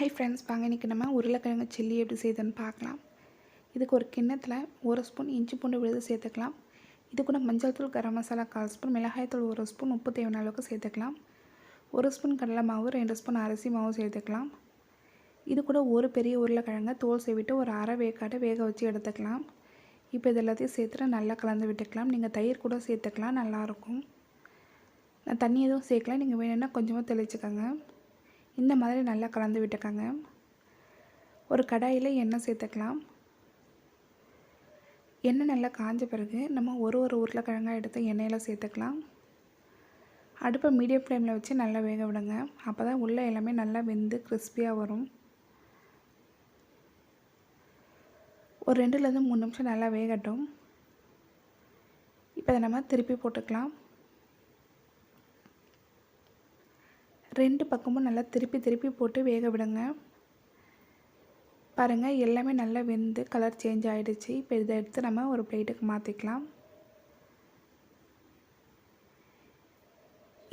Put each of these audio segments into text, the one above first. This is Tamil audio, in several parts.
ஹை ஃப்ரெண்ட்ஸ் வாங்க இன்றைக்கி நம்ம உருளைக்கிழங்கு சில்லி எப்படி செய்யுதுன்னு பார்க்கலாம். இதுக்கு ஒரு கிண்ணத்தில் ஒரு ஸ்பூன் இஞ்சி பூண்டு விழுது சேர்த்துக்கலாம். இது கூட மஞ்சள் தூள் கரம் மசாலா கால் ஸ்பூன் மிளகாயத்தூள் ஒரு ஸ்பூன் உப்பு தேவையான அளவுக்கு சேர்த்துக்கலாம். ஒரு ஸ்பூன் கடலை மாவு ரெண்டு ஸ்பூன் அரிசி மாவு சேர்த்துக்கலாம். இது கூட ஒரு பெரிய உருளைக்கிழங்கை தோல் செய்விட்டு ஒரு அரை வேக்காட்டை வேக வச்சு எடுத்துக்கலாம். இப்போ இது எல்லாத்தையும் சேர்த்துட்டு நல்லா கலந்து விட்டுக்கலாம். நீங்கள் தயிர் கூட சேர்த்துக்கலாம் நல்லாயிருக்கும் நான் தண்ணி எதுவும் சேர்க்கல. நீங்கள் வேணும்னா கொஞ்சமாக தெளிச்சுக்கோங்க. இந்த மாதிரி நல்லா கலந்து விட்டுக்கோங்க. ஒரு கடாயில் எண்ணெய் சேர்த்துக்கலாம். எண்ணெய் நல்லா காஞ்ச பிறகு நம்ம ஒரு ஒரு உருளைக்கிழங்காக எடுத்து எண்ணெயில் சேர்த்துக்கலாம். அடுப்பை மீடியம் ஃப்ளேமில் வச்சு நல்லா வேக விடுங்க. அப்போ தான் உள்ளே எல்லாமே நல்லா வெந்து கிறிஸ்பியாக வரும். ஒரு ரெண்டுலேருந்து மூணு நிமிஷம் நல்லா வேகட்டும். இப்போ அதை நம்ம திருப்பி போட்டுக்கலாம். ரெண்டு பக்கமும் நல்லா திருப்பி திருப்பி போட்டு வேக விடுங்க. பாருங்கள் எல்லாமே நல்லா வெந்து கலர் சேஞ்ச் ஆகிடுச்சு இப்போ இதை எடுத்து நம்ம ஒரு பிளேட்டுக்கு மாற்றிக்கலாம்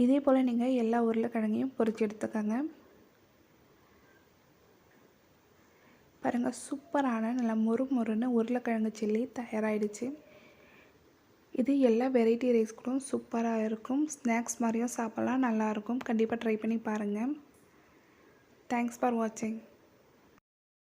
இதே போல் நீங்கள் எல்லா உருளைக்கிழங்கையும் பொறிச்சு எடுத்துக்கோங்க. பாருங்கள் சூப்பரான நல்லா மொறு மொறுன்னு உருளைக்கிழங்கு சில்லி தயாராகிடுச்சு இது எல்லா வெரைட்டி ரைஸ் கூட சூப்பராக இருக்கும். ஸ்நாக்ஸ் மாதிரியும் சாப்பிட்லாம் நல்லாயிருக்கும் கண்டிப்பாக ட்ரை பண்ணி பாருங்கள் தேங்க்ஸ் ஃபார் வாட்சிங்